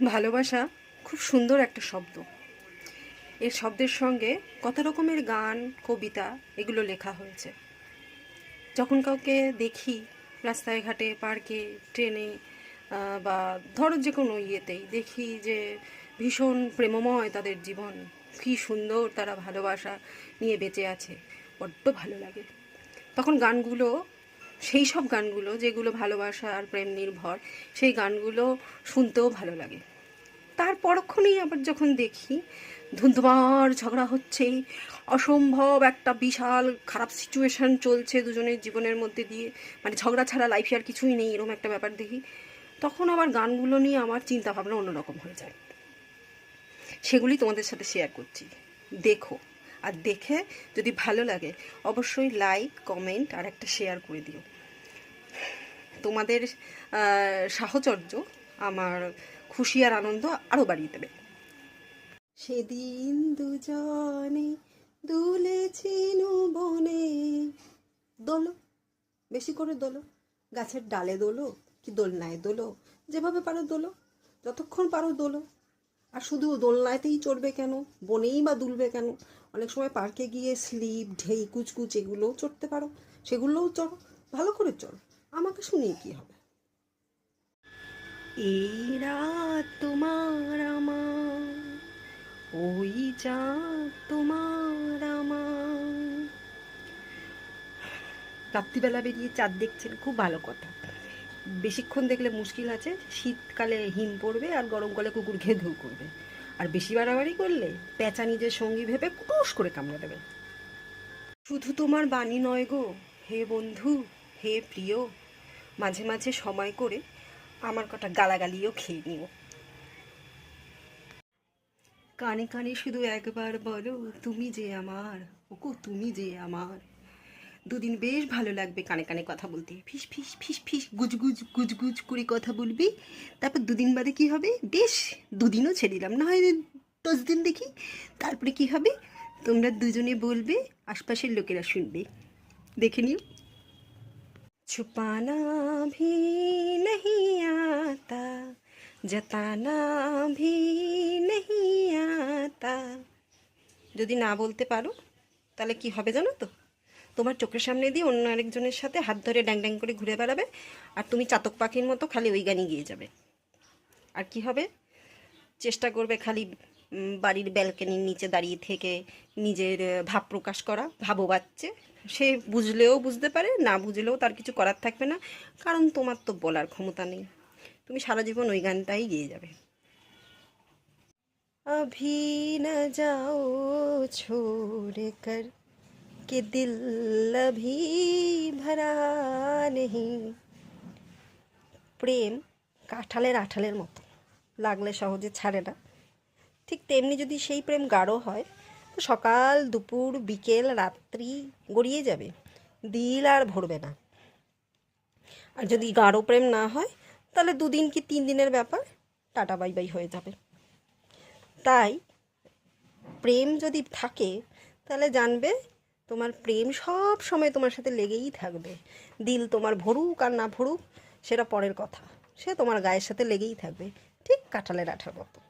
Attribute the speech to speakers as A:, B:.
A: ভালোবাসা খুব সুন্দর একটা শব্দ। এর শব্দের সঙ্গে কত রকমের গান, কবিতা এগুলো লেখা হয়েছে। যখন কাউকে দেখি রাস্তায় ঘাটে পার্কে, ট্রেনে বা ধরো যে কোনো ইয়েতেই দেখি যে ভীষণ প্রেমময় তাদের জীবন, কী সুন্দর তারা ভালোবাসা নিয়ে বেঁচে আছে, বড্ড ভালো লাগে। তখন গানগুলো সেই সব গানগুলো যেগুলো ভালোবাসা আর প্রেম নির্ভর, সেই গানগুলো শুনতেও ভালো লাগে। তার পরক্ষণেই আবার যখন দেখি ধুন্ধুমার ঝগড়া হচ্ছে, অসম্ভব একটা বিশাল খারাপ সিচুয়েশন চলছে দুজনের জীবনের মধ্যে দিয়ে মানে ঝগড়া ছাড়া লাইফে আর কিছুই নেই, এরকম একটা ব্যাপার দেখি, তখন আবার গানগুলো নিয়ে আমার চিন্তা ভাবনা অন্যরকম হয়ে যায়। সেগুলি তোমাদের সাথে শেয়ার করছি। দেখো আর দেখে যদি ভালো লাগে, অবশ্যই লাইক কমেন্ট আর একটা শেয়ার করে দিও। তোমাদের সাহচর্য আমার খুশি আর আনন্দ আরও বাড়িয়ে দেবে। সেদিন দুজনে দুলেছিল বনে দোলো, বেশি করে দোলো। গাছের ডালে দোলো কি দোলনায় দোলো? যেভাবে পারো দোলো, যতক্ষণ পারো দোলো। আর শুধু দোলনায়তেই চড়বে কেন? বনেই বা দুলবে কেন? অনেক সময় পার্কে গিয়ে স্লিপ, ঢেই, কুচকুচ এগুলোও চড়তে পারো। সেগুলোও চড়ো, ভালো করে চড়ো। আমাকে শুনিয়ে কি হবে? এই রাত তোমার আমার ওই যা তোমার আমার। রাত্রিবেলা বেরিয়ে চাঁদ দেখছেন খুব ভালো কথা। বেশিক্ষণ দেখলে মুশকিল আছে শীতকালে হিম পড়বে আর গরমকালে কুকুর খেয়ে ধু করবে। আর বেশি বাড়াবাড়ি করলে পেঁচা নিজের সঙ্গী ভেবে কুটুস করে কামড়ে দেবে। শুধু তোমার বাণী নয় গো হে বন্ধু হে প্রিয় মাঝে মাঝে সময় করে আমার কটা গালাগালিও খেয়ে নিও কানে কানে শুধু একবার বলো, তুমি যে আমার, ওকো তুমি যে আমার। দুদিন বেশ ভালো লাগবে কানে কানে কথা বলতে। ফিস ফিস ফিস ফিস গুজগুজ গুজগুজ করে কথা বলবি। তারপর দুদিন বাদে কি হবে? বেশ, দুদিনও ছেড়ে দিলাম। না হয় দশ দিন দেখি, তারপরে কি হবে? তোমরা দুজনে বলবে, আশপাশের লোকেরা শুনবে। দেখে নিও। छुपाना भी नहीं आता जताना भी नहीं आता যদি না বলতে পারো তাহলে কি হবে জানো তো তোমার চোখের সামনে দিয়ে অন্য আরেকজনের সাথে হাত ধরে ড্যাং ড্যাং করে ঘুরে বেড়াবে আর তুমি চাতক পাখির মতো খালি ওই গানই গিয়ে যাবে আর কি হবে চেষ্টা করবে খালি উম, বাড়ির ব্যালকনির নিচে দাঁড়িয়ে থেকে নিজের আহ, ভাব প্রকাশ করা ভাবো বাচ্চে সে বুঝলেও বুঝতে পারে না বুঝলেও তার কিছু করার থাকবে না কারণ তোমার তো বলার ক্ষমতা নেই তুমি সারা জীবন ওই গানটাই গেয়ে যাবে अभी न जाओ छोड़ कर कि दिल अभी भरा नहीं প্রেম কাঁঠালের আঠালের মতো লাগলে সহজে ছাড়ে না ঠিক তেমনি যদি সেই প্রেম গাঢ় হয়, তো সকাল, দুপুর, বিকেল, রাত্রি গড়িয়ে যাবে। দিল আর ভরবে না। আর যদি গাঢ় প্রেম না হয়, তাহলে দুদিন কি তিন দিনের ব্যাপার? টাটা, বাই বাই হয়ে যাবে। তাই প্রেম যদি থাকে, তাহলে জানবে তোমার প্রেম সব সময় তোমার সাথে লেগেই থাকবে। দিল তোমার ভরুক আর না ভরুক, সেটা পরের কথা। সে তোমার গায়ের সাথে লেগেই থাকবে, ঠিক কাঁঠালের আঠার মতো।